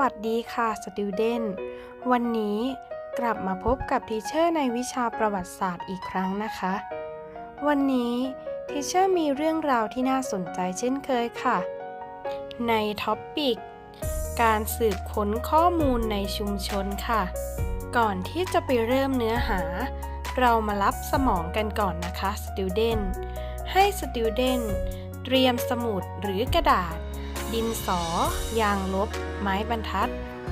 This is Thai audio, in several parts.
วัสดีค่ะ Student วันนี้กลับมาพบกับทีเชอร์ในวิชาประวัติศาสตร์อีกครั้งนะคะ วันนี้ทีเชอร์มีเรื่องราวที่น่าสนใจเช่นเคยค่ะ ในท็อปปิกการสืบค้นข้อมูลในชุมชนค่ะ ก่อนที่จะไปเริ่มเนื้อหา เรามารับสมองกันก่อนนะคะ Student ให้ Student เตรียมสมุดหรือกระดาษ ดินสอ ยางลบ ไม้บรรทัด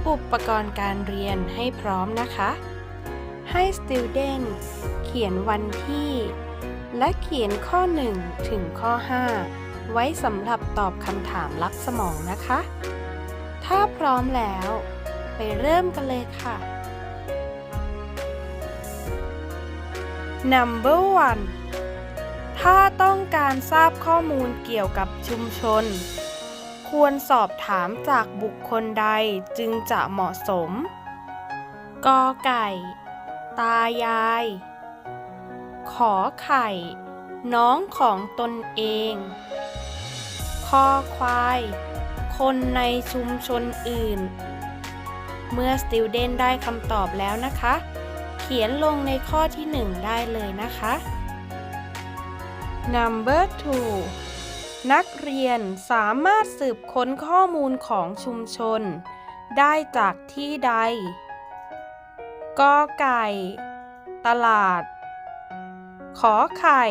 อุปกรณ์การเรียนให้พร้อมนะคะ ให้ student เขียนวันที่ และเขียนข้อ 1 ถึงข้อ 5 ไว้สำหรับตอบคำถามลับสมองนะคะ ถ้าพร้อมแล้ว ไปเริ่มกันเลยค่ะ Number one ถ้าต้องการทราบข้อมูลเกี่ยวกับชุมชน ควรสอบถามจากบุคคลใดจึงจะเหมาะสม กอไก่ ตายาย ขอไข่ น้องของตนเองคอควาย คนในชุมชนอื่น เมื่อ student ได้คำตอบแล้วนะคะ เขียนลงในข้อที่ 1 ได้เลยนะคะ Number 2 นักเรียนสามารถสืบค้นข้อมูลของชุมชน ได้จากที่ใดกอไก่ ตลาด ขอไข่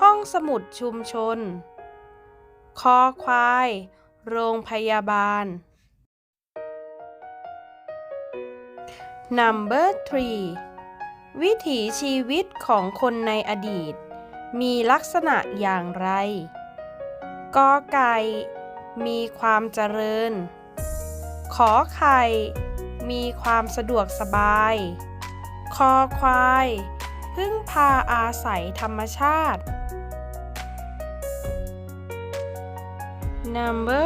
ห้องสมุดชุมชน คอควาย โรงพยาบาล Number 3 วิถีชีวิตของคนในอดีต มีลักษณะอย่างไร กอไก่ มีความเจริญ ขอไข่ มีความสะดวกสบาย คอควาย พึ่งพาอาศัยธรรมชาติ Number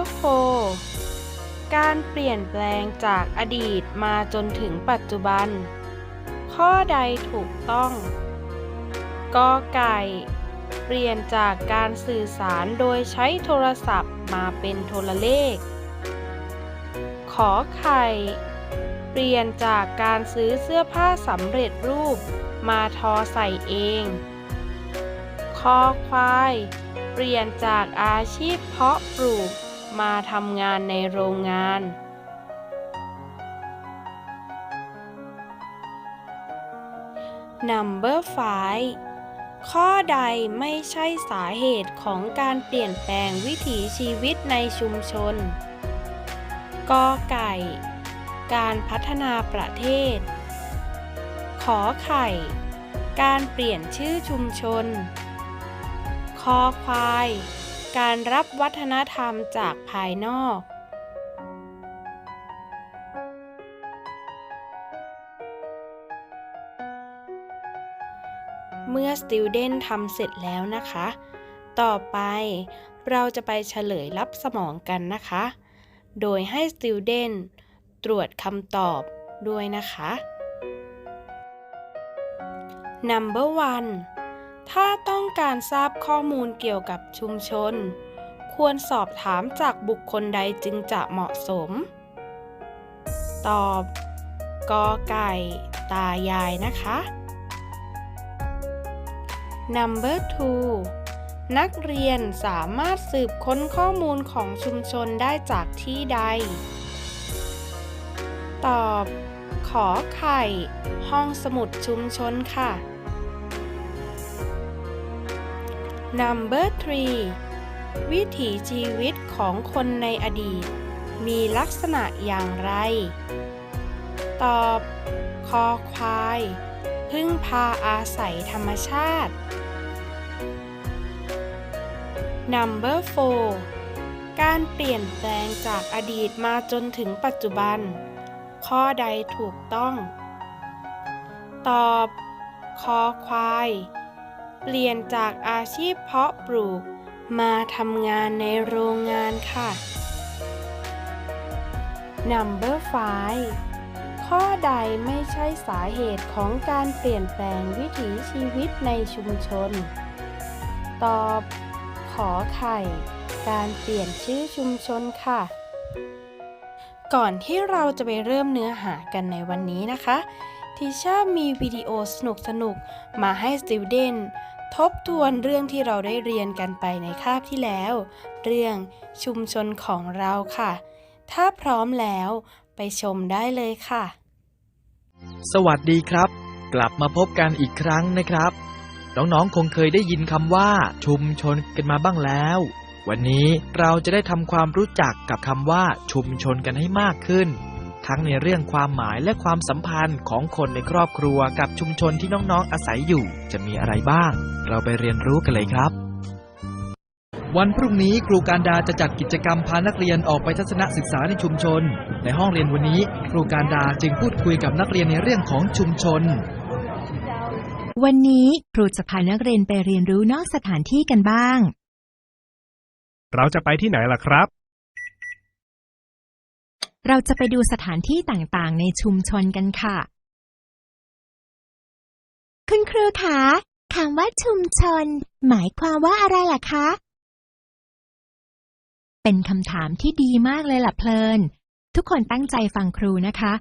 4 การเปลี่ยนแปลงจากอดีตมาจนถึงปัจจุบัน ข้อใดถูกต้องกอไก่ เปลี่ยนจากการสื่อสารโดยใช้โทรศัพท์มาเป็นโทรเลข ขอไข่ เปลี่ยนจากการซื้อเสื้อผ้าสำเร็จรูป มาทอใส่เอง คอควาย เปลี่ยนจากอาชีพเพาะปลูกมาทำงานในโรงงาน Number 5 ข้อใดไม่ใช่สาเหตุของการเปลี่ยนแปลงวิถีชีวิตในชุมชน กอไก่ การพัฒนาประเทศ ขอไข่ การเปลี่ยนชื่อชุมชน คอควาย การรับวัฒนธรรมจากภายนอก เมื่อ student ทำเสร็จแล้วนะคะ ต่อไปเราจะไปเฉลยรับสมองกันนะคะ โดยให้ student ตรวจคำตอบด้วยนะคะ Number 1 ถ้าต้องการทราบข้อมูลเกี่ยวกับชุมชน ควรสอบถามจากบุคคลใดจึงจะเหมาะสม ตอบ กอไก่ ตายายนะคะ Number 2 นักเรียนสามารถสืบค้นข้อมูลของชุมชนได้จากที่ใด ตอบ ขอไข่ ห้องสมุดชุมชนค่ะ Number 3 วิถีชีวิตของคนในอดีต มีลักษณะอย่างไร ตอบ คอควาย พึ่งพาอาศัยธรรมชาติ Number 4 การเปลี่ยนแปลงจากอดีตมาจนถึงปัจจุบัน ข้อใดถูกต้อง ตอบคอควาย เปลี่ยนจากอาชีพเพาะปลูกมาทำงานในโรงงานค่ะ Number 5 ข้อใดไม่ใช่สาเหตุของการเปลี่ยนแปลงวิถีชีวิตในชุมชน ตอบ ขอไข่ การเปลี่ยนชื่อชุมชนค่ะ ก่อนที่เราจะไปเริ่มเนื้อหากันในวันนี้นะคะทีชอร์มีวิดีโอสนุกๆมาให้สติ d เดนทบทวนเรื่องที่เราได้เรียนกันไปในคาบที่แล้ว เรื่องชุมชนของเราค่ะ ถ้าพร้อมแล้ว ไปชมได้เลยค่ะ สวัสดีครับ กลับมาพบกันอีกครั้งนะครับ น้องๆคงเคยได้ยินคำว่า ชุมชนกันมาบ้างแล้ว วันนี้เราจะได้ทำความรู้จักกับคำว่า ชุมชนกันให้มากขึ้น ทั้งในเรื่องความหมายและความสัมพันธ์ของคนในครอบครัวกับชุมชนที่น้องๆอาศัยอยู่ จะมีอะไรบ้าง เราไปเรียนรู้กันเลยครับ วันพรุ่งนี้ครูการดาจะจัดกิจกรรมพานักเรียนออกไปทัศนศึกษาในชุมชน ในห้องเรียนวันนี้ ครูการดาจึงพูดคุยกับนักเรียนในเรื่องของชุมชน วันนี้ครูจะพานักเรียนไปเรียนรู้นอกสถานที่กันบ้าง เราจะไปที่ไหนล่ะครับ เราจะไปดูสถานที่ต่างๆ ในชุมชนกันค่ะ คุณครูคะคำว่าชุมชน หมายความว่าอะไรล่ะคะ เป็นคำถามที่ดีมากเลยล่ะเพลิน ทุกคนตั้งใจฟังครูนะคะ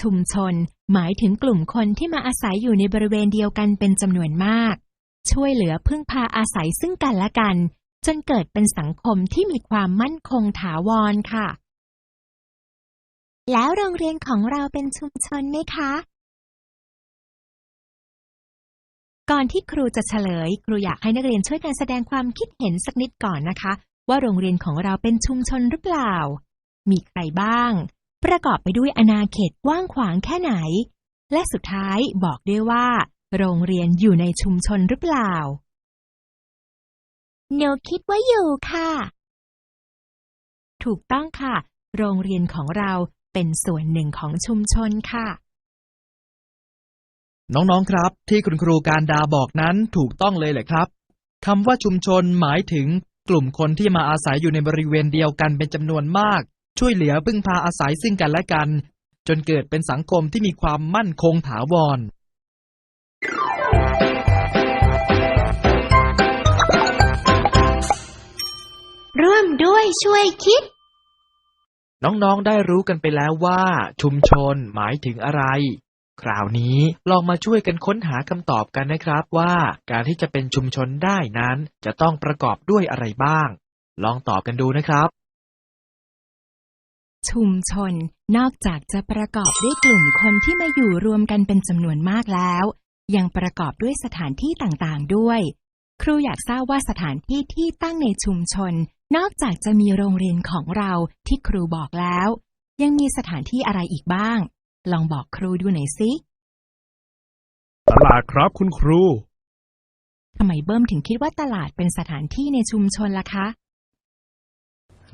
ชุมชนหมายถึงกลุ่มคนที่มาอาศัยอยู่ในบริเวณเดียวกันเป็นจำนวนมาก ช่วยเหลือพึ่งพาอาศัยซึ่งกันและกัน จนเกิดเป็นสังคมที่มีความมั่นคงถาวรค่ะ แล้วโรงเรียนของเราเป็นชุมชนไหมคะ ก่อนที่ครูจะเฉลย ครูอยากให้นักเรียนช่วยกันแสดงความคิดเห็นสักนิดก่อนนะคะ ว่าโรงเรียนของเราเป็นชุมชนหรือเปล่า มีใครบ้าง ประกอบไปด้วยอาณาเขตกว้างขวางแค่ไหน และสุดท้ายบอกด้วยว่า โรงเรียนอยู่ในชุมชนหรือเปล่าหนูคิดว่าอยู่ค่ะ ถูกต้องค่ะ โรงเรียนของเราเป็นส่วนหนึ่งของชุมชนค่ะ น้องๆครับ ที่คุณครูการดาบอกนั้นถูกต้องเลยแหละครับคำว่าชุมชนหมายถึง กลุ่มคนที่มาอาศัยอยู่ในบริเวณเดียวกันเป็นจำนวนมาก ช่วยเหลือพึ่งพาอาศัยซึ่งกันและกัน จนเกิดเป็นสังคมที่มีความมั่นคงถาวรร่วมด้วยช่วยคิด น้องๆได้รู้กันไปแล้วว่า ชุมชนหมายถึงอะไร คราวนี้ลองมาช่วยกันค้นหาคำตอบกันนะครับว่าการที่จะเป็นชุมชนได้นั้น จะต้องประกอบด้วยอะไรบ้าง ลองตอบกันดูนะครับ ชุมชน นอกจากจะประกอบด้วยกลุ่มคนที่มาอยู่รวมกันเป็นจำนวนมากแล้ว ยังประกอบด้วยสถานที่ต่างๆด้วย ครูอยากทราบว่าสถานที่ที่ตั้งในชุมชน นอกจากจะมีโรงเรียนของเราที่ครูบอกแล้ว ยังมีสถานที่อะไรอีกบ้าง ลองบอกครูดูหน่อยสิตลาดครับคุณครู ทำไมเบิ้มถึงคิดว่าตลาดเป็นสถานที่ในชุมชนล่ะคะ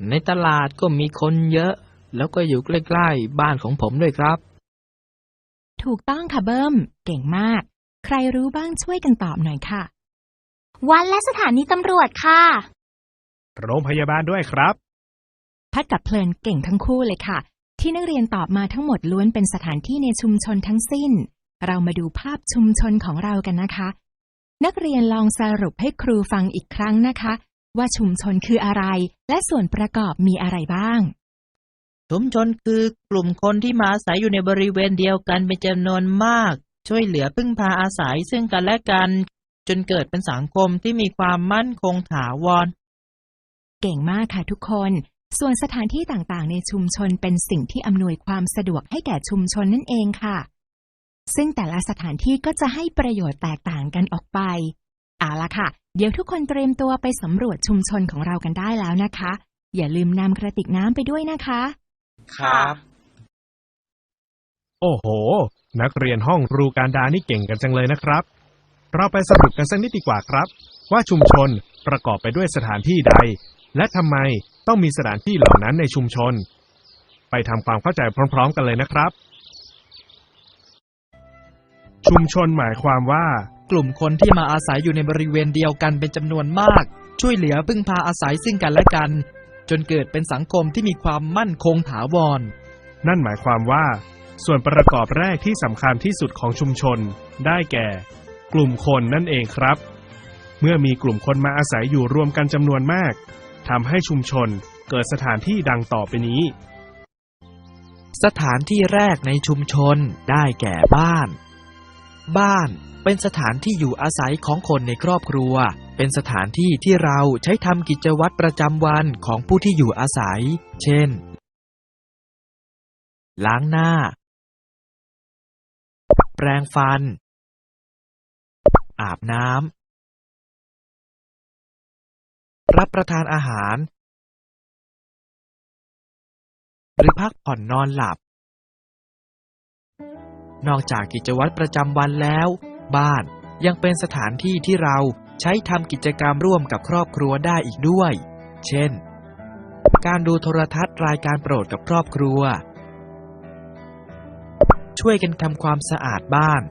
ในตลาดก็มีคนเยอะ แล้วก็อยู่ใกล้ๆบ้านของผมด้วยครับ ถูกต้องค่ะเบิ้ม เก่งมาก ใครรู้บ้างช่วยกันตอบหน่อยค่ะ วัดและสถานีตำรวจค่ะ โรงพยาบาลด้วยครับ พัดกับเพลินเก่งทั้งคู่เลยค่ะ ที่นักเรียนตอบมาทั้งหมดล้วนเป็นสถานที่ในชุมชนทั้งสิ้น เรามาดูภาพชุมชนของเรากันนะคะ นักเรียนลองสรุปให้ครูฟังอีกครั้งนะคะ ว่าชุมชนคืออะไร และส่วนประกอบมีอะไรบ้าง ชุมชนคือกลุ่มคนที่มาอาศัยอยู่ในบริเวณเดียวกันเป็นจำนวนมาก ช่วยเหลือพึ่งพาอาศัยซึ่งกันและกัน จนเกิดเป็นสังคมที่มีความมั่นคงถาวร เก่งมากค่ะทุกคน ส่วนสถานที่ต่างๆ ในชุมชนเป็นสิ่งที่อำนวยความสะดวกให้แก่ชุมชนนั่นเองค่ะ ซึ่งแต่ละสถานที่ก็จะให้ประโยชน์แตกต่างกันออกไป เอาละค่ะ เดี๋ยวทุกคนเตรียมตัวไปสำรวจชุมชนของเรากันได้แล้วนะคะ อย่าลืมนำกระติกน้ำไปด้วยนะคะ ครับ โอ้โห นักเรียนห้องครูการดานี่เก่งกันจังเลยนะครับ เราไปสรุปกันสักนิดดีกว่าครับ ว่าชุมชนประกอบไปด้วยสถานที่ใด และทำไม ต้องมีสถานที่เหล่านั้นในชุมชน ไปทำความเข้าใจพร้อม ๆ กันเลยนะครับ ชุมชนหมายความว่า กลุ่มคนที่มาอาศัยอยู่ในบริเวณเดียวกันเป็นจำนวนมาก ช่วยเหลือพึ่งพาอาศัยซึ่งกันและกัน จนเกิดเป็นสังคมที่มีความมั่นคงถาวร นั่นหมายความว่า ส่วนประกอบแรกที่สำคัญที่สุดของชุมชน ได้แก่ กลุ่มคนนั่นเองครับ เมื่อมีกลุ่มคนมาอาศัยอยู่รวมกันจำนวนมาก ทำให้ชุมชนเกิดสถานที่ดังต่อไปนี้ สถานที่แรกในชุมชนได้แก่บ้าน บ้านเป็นสถานที่อยู่อาศัยของคนในครอบครัว เป็นสถานที่ที่เราใช้ทำกิจวัตรประจำวันของผู้ที่อยู่อาศัย เช่น ล้างหน้า แปรงฟัน อาบน้ำ รับประทานอาหาร หรือพักผ่อนนอนหลับ นอกจากกิจวัตรประจำวันแล้ว บ้านยังเป็นสถานที่ที่เราใช้ทำกิจกรรมร่วมกับครอบครัวได้อีกด้วย เช่น การดูโทรทัศน์รายการโปรดกับครอบครัว ช่วยกันทำความสะอาดบ้าน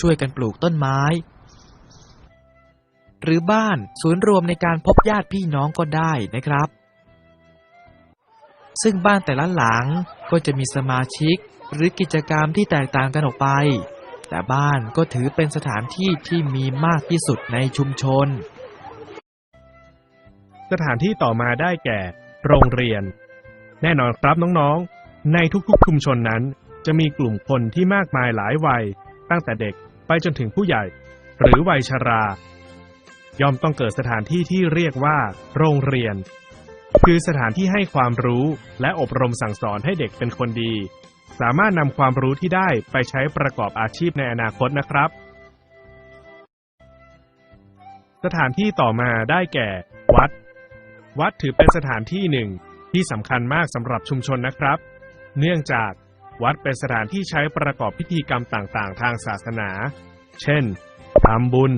ช่วยกันปลูกต้นไม้ หรือบ้านศูนย์รวมในการพบญาติพี่น้องก็ได้นะครับ ซึ่งบ้านแต่ละหลังก็จะมีสมาชิกหรือกิจกรรมที่แตกต่างกันออกไป แต่บ้านก็ถือเป็นสถานที่ที่มีมากที่สุดในชุมชน สถานที่ต่อมาได้แก่ โรงเรียน แน่นอนครับน้องๆ ในทุกๆชุมชนนั้น จะมีกลุ่มคนที่มากมายหลายวัย ตั้งแต่เด็กไปจนถึงผู้ใหญ่ หรือวัยชรา ย่อมต้องเกิดสถานที่ที่เรียกว่า โรงเรียน คือสถานที่ให้ความรู้และอบรมสั่งสอนให้เด็กเป็นคนดี สามารถนำความรู้ที่ได้ไปใช้ประกอบอาชีพในอนาคตนะครับ สถานที่ต่อมาได้แก่ วัด วัดถือเป็นสถานที่หนึ่งที่สำคัญมากสำหรับชุมชนนะครับ เนื่องจากวัดเป็นสถานที่ใช้ประกอบพิธีกรรมต่างๆ ทางศาสนา เช่นทำบุญ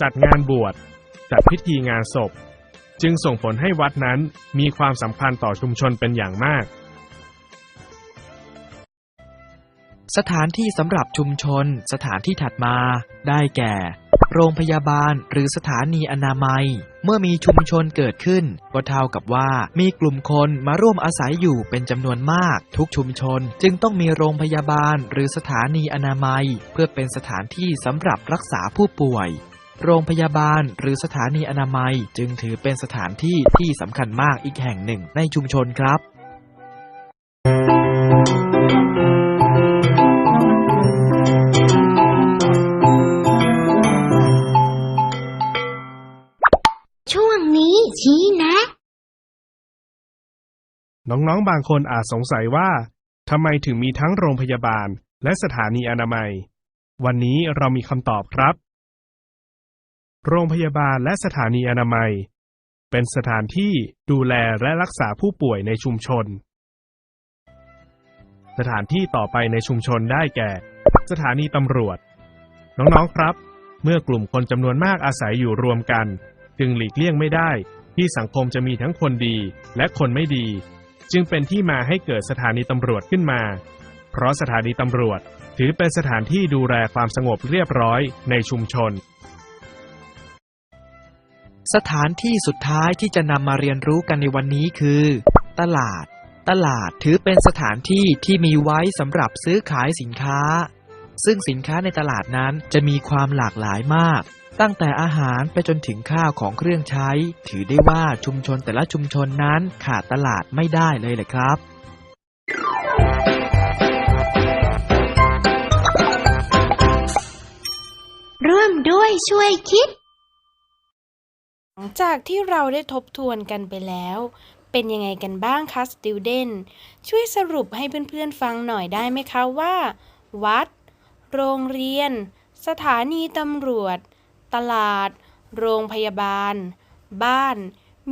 จัดงานบวช จัดพิธีงานศพ จึงส่งผลให้วัดนั้นมีความสำคัญต่อชุมชนเป็นอย่างมาก สถานที่สำหรับชุมชน สถานที่ถัดมาได้แก่ โรงพยาบาลหรือสถานีอนามัย เมื่อมีชุมชนเกิดขึ้นก็เท่ากับว่ามีกลุ่มคนมาร่วมอาศัยอยู่เป็นจำนวนมาก ทุกชุมชนจึงต้องมีโรงพยาบาลหรือสถานีอนามัย เพื่อเป็นสถานที่สำหรับรักษาผู้ป่วย โรงพยาบาลหรือสถานีอนามัยจึงถือเป็นสถานที่ที่สำคัญมากอีกแห่งหนึ่งในชุมชนครับช่วงนี้ชี้แนะ น้องๆ บางคนอาจสงสัยว่าทำไมถึงมีทั้งโรงพยาบาลและสถานีอนามัย วันนี้เรามีคำตอบครับ โรงพยาบาลและสถานีอนามัย เป็นสถานที่ดูแลและรักษาผู้ป่วยในชุมชน สถานที่ต่อไปในชุมชนได้แก่ สถานีตำรวจ น้องๆครับ เมื่อกลุ่มคนจำนวนมากอาศัยอยู่รวมกัน จึงหลีกเลี่ยงไม่ได้ ที่สังคมจะมีทั้งคนดีและคนไม่ดี จึงเป็นที่มาให้เกิดสถานีตำรวจขึ้นมา เพราะสถานีตำรวจถือเป็นสถานที่ดูแลความสงบเรียบร้อยในชุมชน สถานที่สุดท้ายที่จะนำมาเรียนรู้กันในวันนี้คือ ตลาด ตลาดถือเป็นสถานที่ที่มีไว้สำหรับซื้อขายสินค้า ซึ่งสินค้าในตลาดนั้นจะมีความหลากหลายมาก ตั้งแต่อาหารไปจนถึงข้าวของเครื่องใช้ ถือได้ว่าชุมชนแต่ละชุมชนนั้นขาดตลาดไม่ได้เลยแหละครับร่วมด้วยช่วยคิด หลังจากที่เราได้ทบทวนกันไปแล้ว เป็นยังไงกันบ้างคะสติวเดนช่วยสรุปให้เพื่อนๆฟังหน่อยได้ไหมคะว่า วัด โรงเรียน สถานีตำรวจ ตลาด โรงพยาบาล บ้าน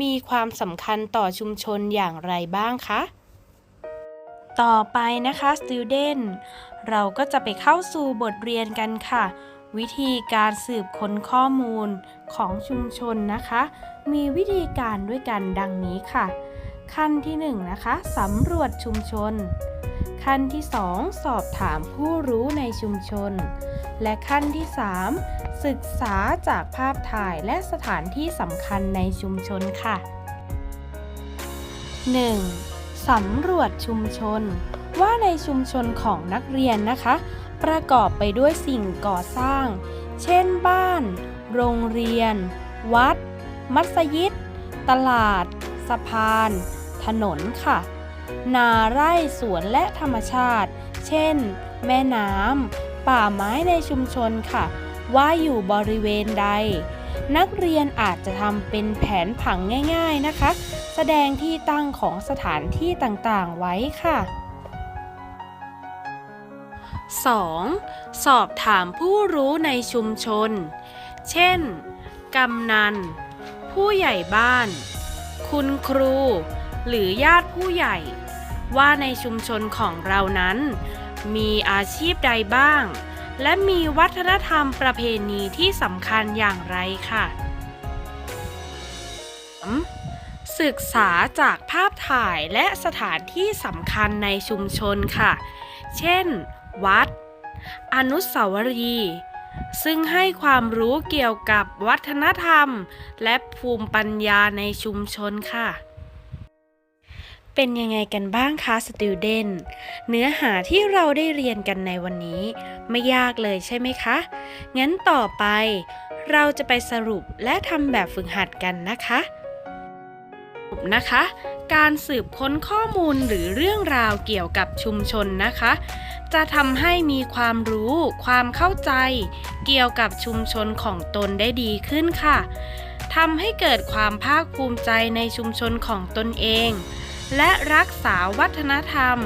มีความสำคัญต่อชุมชนอย่างไรบ้างคะ ต่อไปนะคะ student เราก็จะไปเข้าสู่บทเรียนกันค่ะ วิธีการสืบค้นข้อมูลของชุมชนนะคะ มีวิธีการด้วยกันดังนี้ค่ะ ขั้นที่1นงนะคะสำรวจชุมชน ขั้นที่ 2 สอบถามผู้รู้ในชุมชน และขั้นที่ 3 ศึกษาจากภาพถ่ายและสถานที่สำคัญในชุมชนค่ะ 1. สำรวจชุมชน ว่าในชุมชนของนักเรียนนะคะ ประกอบไปด้วยสิ่งก่อสร้าง เช่นบ้าน โรงเรียน วัด มัสยิด ตลาด สะพาน ถนนค่ะ นาไร่สวนและธรรมชาติ เช่น แม่น้ำ ป่าไม้ในชุมชนค่ะ ว่าอยู่บริเวณใด นักเรียนอาจจะทำเป็นแผนผังง่าย ๆนะคะ แสดงที่ตั้งของสถานที่ต่างๆไว้ค่ะ 2. สอบถามผู้รู้ในชุมชน เช่น กำนัน ผู้ใหญ่บ้าน คุณครู หรือญาติผู้ใหญ่ ว่าในชุมชนของเรานั้น มีอาชีพใดบ้าง และมีวัฒนธรรมประเพณีที่สำคัญอย่างไรค่ะ ศึกษาจากภาพถ่ายและสถานที่สำคัญในชุมชนค่ะ เช่น วัด อนุสาวรีย์ซึ่งให้ความรู้เกี่ยวกับวัฒนธรรม และภูมิปัญญาในชุมชนค่ะ เป็นยังไงกันบ้างคะสติวเดนเนื้อหาที่เราได้เรียนกันในวันนี้ ไม่ยากเลยใช่ไหมคะ งั้นต่อไปเราจะไปสรุปและทำแบบฝึกหัดกันนะคะสรุปนะคะ การสืบค้นข้อมูลหรือเรื่องราวเกี่ยวกับชุมชนนะคะ จะทำให้มีความรู้ ความเข้าใจ เกี่ยวกับชุมชนของตนได้ดีขึ้นค่ะทำให้เกิดความภาคภูมิใจในชุมชนของตนเอง และรักษาวัฒนธรรม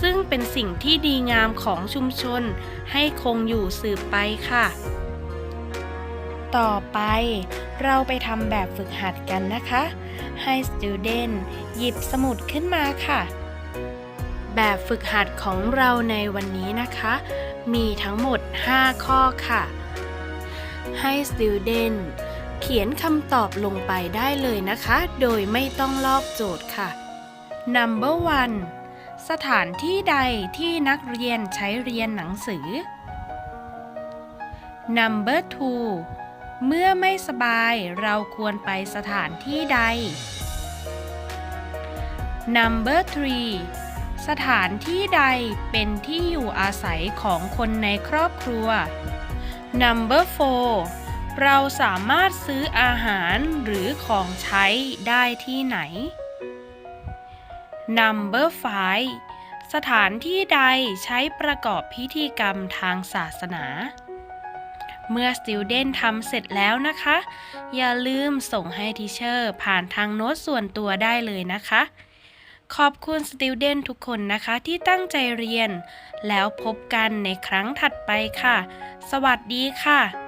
ซึ่งเป็นสิ่งที่ดีงามของชุมชน ให้คงอยู่สืบไปค่ะ ต่อไปเราไปทำแบบฝึกหัดกันนะคะ ให้ student หยิบสมุดขึ้นมาค่ะ แบบฝึกหัดของเราในวันนี้นะคะ มีทั้งหมด 5 ข้อค่ะ ให้ student เขียนคำตอบลงไปได้เลยนะคะ โดยไม่ต้องลอกโจทย์ค่ะ Number one สถานที่ใดที่นักเรียนใช้เรียนหนังสือ Number two เมื่อไม่สบายเราควรไปสถานที่ใด Number three สถานที่ใดเป็นที่อยู่อาศัยของคนในครอบครัว Number four เราสามารถซื้ออาหารหรือของใช้ได้ที่ไหน Number five สถานที่ใดใช้ประกอบพิธีกรรมทางศาสนา เมื่อ Student ทำเสร็จแล้วนะคะ อย่าลืมส่งให้ทีเชอร์ผ่านทางโน้ตส่วนตัวได้เลยนะคะ ขอบคุณสติวเดนทุกคนนะคะที่ตั้งใจเรียน แล้วพบกันในครั้งถัดไปค่ะ สวัสดีค่ะ